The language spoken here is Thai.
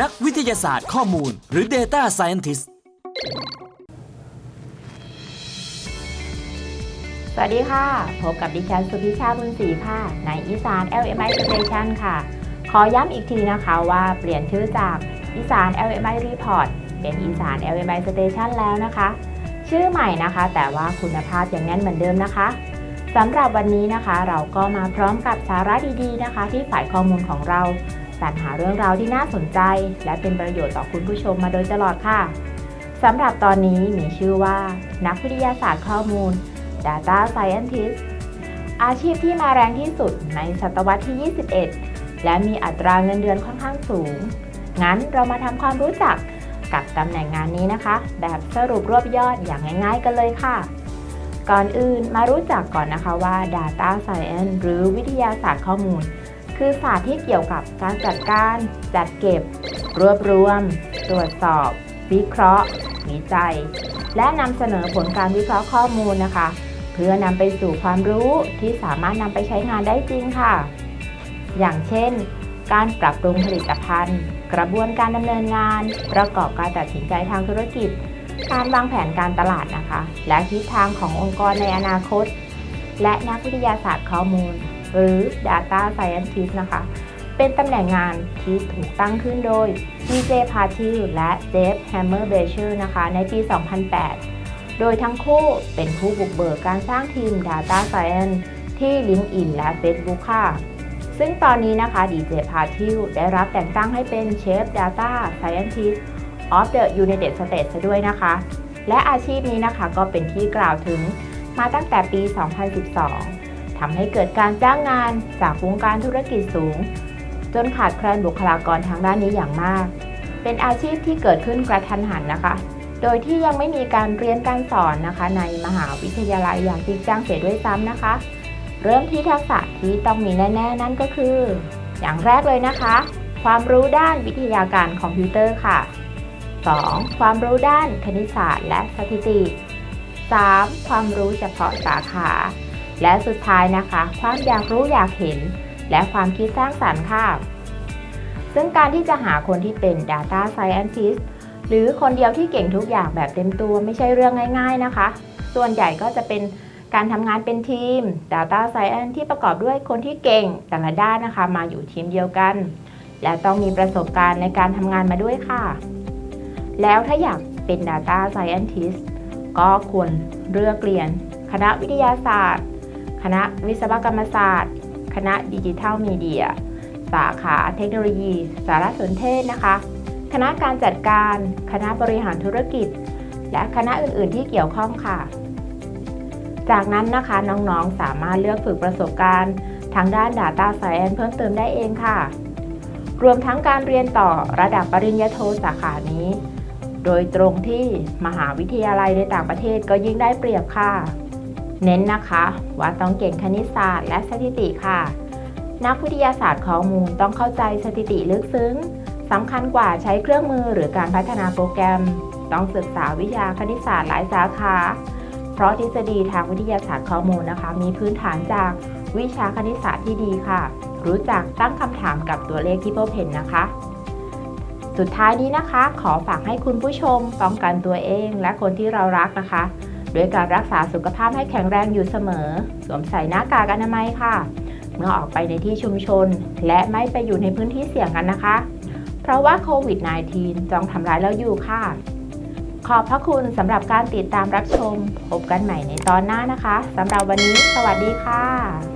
นักวิทยาศาสตร์ข้อมูล หรือ Data Scientist สวัสดีค่ะ พบกับดิฉันสุพิชาบุญศรีค่ะ ในอีสาน LMI Station ค่ะ ขอย้ำอีกทีนะคะว่าเปลี่ยนชื่อจากอีสาน LMI Report เป็นอีสาน LMI Station แล้วนะคะ ชื่อใหม่นะคะ แต่ว่าคุณภาพยังแน่นเหมือนเดิมนะคะสำหรับวันนี้นะคะ เราก็มาพร้อมกับสาระดีๆนะคะ ที่ฝ่ายข้อมูลของเรา สรรหาเรื่องราวที่น่าสนใจ และเป็นประโยชน์ต่อคุณผู้ชมมาโดยตลอดค่ะสำหรับตอนนี้มีชื่อว่า นักวิทยาศาสตร์ข้อมูล Data Scientist อาชีพที่มาแรงที่สุดในศตวรรษที่ 21 และมีอัตราเงินเดือนค่อนข้างสูง งั้นเรามาทำความรู้จักกับตำแหน่งงานนี้นะคะ แบบสรุปรวบยอดอย่างง่ายๆกันเลยค่ะ ก่อนอื่นมารู้จักก่อนนะคะว่า Data Science หรือวิทยาศาสตร์ข้อมูล คือศาสตร์ที่เกี่ยวกับการจัดการ จัดเก็บ รวบรวม ตรวจสอบ วิเคราะห์วิจัย และนำเสนอผลการวิเคราะห์ข้อมูลนะคะ เพื่อนำไปสู่ความรู้ที่สามารถนำไปใช้งานได้จริงค่ะ อย่างเช่น การปรับปรุงผลิตภัณฑ์ กระบวนการดำเนินงาน ประกอบการตัดสินใจทางธุรกิจ การวางแผนการตลาดนะคะ และทิศทางขององค์กรในอนาคต และนักวิทยาศาสตร์ข้อมูล หรือ Data Scientist นะคะ เป็นตำแหน่งงานที่ถูกตั้งขึ้นโดย DJ p a t i l และ Jeff Hammer b e c h e r นะคะ ในปี 2008 โดยทั้งคู่เป็นผู้บุกเบิกการสร้างทีม Data Science ที่ LinkedIn และ Facebook ค่ะ ซึ่งตอนนี้นะคะ DJ p a t i l ได้รับแต่งตั้งให้เป็น Chief Data Scientist of the United States ด้วยนะคะ และอาชีพนี้นะคะก็เป็นที่กล่าวถึงมาตั้งแต่ปี 2012 ทำให้เกิดการจ้างงานจากวงการธุรกิจสูง จนขาดแคลนบุคลากรทางด้านนี้อย่างมาก เป็นอาชีพที่เกิดขึ้นกระทันหันนะคะ โดยที่ยังไม่มีการเรียนการสอนนะคะ ในมหาวิทยาลัยอย่างจริงจังเสียด้วยซ้ำนะคะ เริ่มที่ทักษะที่ต้องมีแน่ๆ นั่นก็คือ อย่างแรกเลยนะคะ ความรู้ด้านวิทยาการคอมพิวเตอร์ค่ะ 2. ความรู้ด้านคณิตศาสตร์และสถิติ 3. ความรู้เฉพาะสาขา และสุดท้ายนะคะ ความอยากรู้อยากเห็น และความคิดสร้างสรรค์ค่ะ ซึ่งการที่จะหาคนที่เป็น Data Scientist หรือคนเดียวที่เก่งทุกอย่างแบบเต็มตัวไม่ใช่เรื่องง่าย ๆนะคะ ส่วนใหญ่ก็จะเป็นการทำงานเป็นทีม Data Science ที่ประกอบด้วยคนที่เก่งแต่ละด้านนะคะ มาอยู่ทีมเดียวกัน และต้องมีประสบการณ์ในการทำงานมาด้วยค่ะ แล้วถ้าอยากเป็น Data Scientist ก็ควรเลือกเรียน คณะวิทยาศาสตร์ คณะวิศวกรรมศาสตร์ คณะดิจิทัลมีเดีย สาขาเทคโนโลยี สารสนเทศนะคะ คณะการจัดการ คณะบริหารธุรกิจ และคณะอื่น ๆ ที่เกี่ยวข้องค่ะ จากนั้นนะคะน้อง ๆ สามารถเลือกฝึกประสบการณ์ ทางด้าน Data Science เพิ่มเติมได้เองค่ะ รวมทั้งการเรียนต่อระดับปริญญาโทสาขานี้ โดยตรงที่มหาวิทยาลัยในต่างประเทศก็ยิ่งได้เปรียบค่ะ เน้นนะคะว่าต้องเก่งคณิตศาสตร์และสถิติค่ะ นักวิทยาศาสตร์ข้อมูลต้องเข้าใจสถิติลึกซึ้งสำคัญกว่าใช้เครื่องมือหรือการพัฒนาโปรแกรม ต้องศึกษาวิชาคณิตศาสตร์หลายสาขา เพราะทฤษฎีทางวิทยาศาสตร์ข้อมูลนะคะ มีพื้นฐานจากวิชาคณิตศาสตร์ที่ดีค่ะ รู้จักตั้งคำถามกับตัวเลขที่พบเห็นนะคะ สุดท้ายนี้นะคะ ขอฝากให้คุณผู้ชมป้องกันตัวเอง และคนที่เรารักนะคะ ด้วยการรักษาสุขภาพให้แข็งแรงอยู่เสมอ สวมใส่หน้ากากอนามัยค่ะ เมื่อออกไปในที่ชุมชน และไม่ไปอยู่ในพื้นที่เสี่ยงกันนะคะ เพราะว่าโควิด -19 จองทำร้ายเราอยู่ค่ะ ขอบพระคุณสำหรับการติดตามรับชม พบกันใหม่ในตอนหน้านะคะสำหรับวันนี้ สวัสดีค่ะ